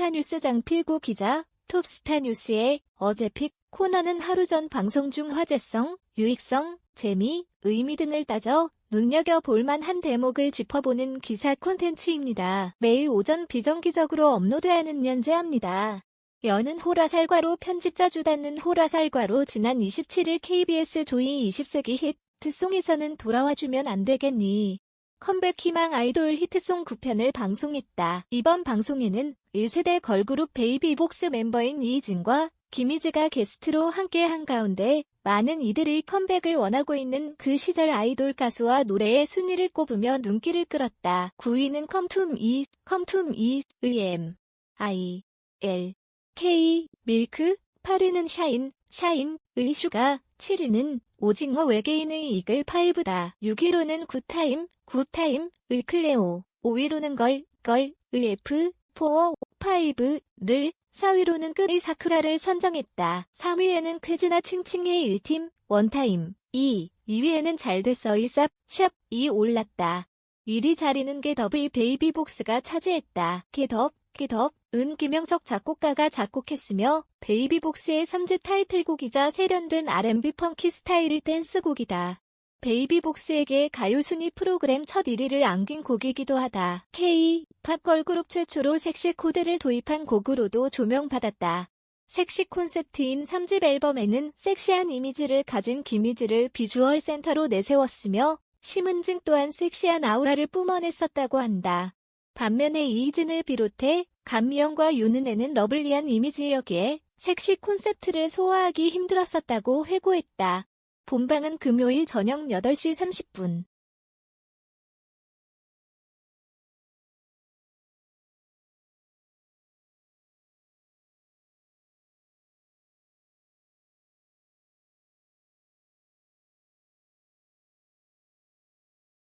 톱스타뉴스 장필구 기자, 톱스타뉴스의 어제 픽 코너는 하루 전 방송 중 화제성, 유익성, 재미, 의미 등을 따져 눈여겨볼 만한 대목을 짚어보는 기사 콘텐츠입니다. 매일 오전 비정기적으로 업로드하는 연재합니다. 여는 호라살과로 편집자 주 닫는 호라살과로 지난 27일 KBS 조이 20세기 히트송에서는 돌아와주면 안 되겠니. 컴백 희망 아이돌 히트송 9편을 방송했다. 이번 방송에는 1세대 걸그룹 베이비복스 멤버인 이진과 김희지가 게스트로 함께 한 가운데 많은 이들이 컴백을 원하고 있는 그 시절 아이돌 가수와 노래의 순위를 꼽으며 눈길을 끌었다. 9위는 컴툼 이, 컴툼 이, 의엠, 아이, L, K, 밀크, 8위는 샤인, 샤인, 의슈가, 7위는 오징어 외계인의 이글 5다. 6위로는 굿타임, 굿타임, 의클레오, 5위로는 걸, 걸, 의F, 4, 5 를, 4위로는 끄리 사쿠라를 선정했다. 3위에는 쾌지나 칭칭의 1팀, 원타임, 2, 2위에는 잘 됐어이 쌉, 샵이 올랐다. 1위 자리는 게더의 베이비복스가 차지했다. 게덥, 게덥, 은 김영석 작곡가가 작곡했으며 베이비복스의 3집 타이틀곡이자 세련된 R&B 펑키 스타일의 댄스곡이다. 베이비복스에게 가요 순위 프로그램 첫 1위를 안긴 곡이기도 하다. K, 팝 걸그룹 최초로 섹시 코드를 도입한 곡으로도 조명받았다. 섹시 콘셉트인 3집 앨범에는 섹시한 이미지를 가진 김희지를 비주얼 센터로 내세웠으며 심은진 또한 섹시한 아우라를 뿜어냈었다고 한다. 반면에 이희진을 비롯해 감미영과 윤은혜는 러블리한 이미지여기에 섹시 콘셉트를 소화하기 힘들었었다고 회고했다. 본방은 금요일 저녁 8시 30분.